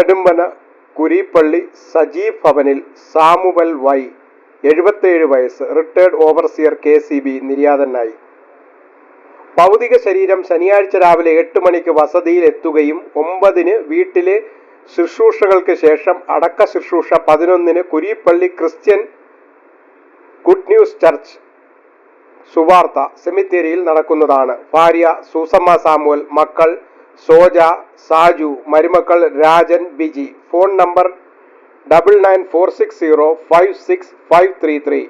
നെടുമ്പന കുരീപ്പള്ളി സജീവ് ഭവനിൽ Samuel Y എഴുപത്തേഴ് വയസ്സ് retired overseer K C B നിര്യാതനായി. ഭൗതിക ശരീരം ശനിയാഴ്ച രാവിലെ എട്ട് മണിക്ക് വസതിയിൽ എത്തുകയും ഒമ്പതിന് വീട്ടിലെ ശുശ്രൂഷകൾക്ക് ശേഷം അടക്ക ശുശ്രൂഷ പതിനൊന്നിന് Kuripally Christian good news church സുവാർത്ത സെമിത്തേരിയിൽ നടക്കുന്നതാണ്. ഭാര്യ സൂസമ്മ സാമുവൽ മക്കൾ സോജ സാജു മരുമക്കൾ Rajan Biji. Phone number double nine four six zero five six five three three.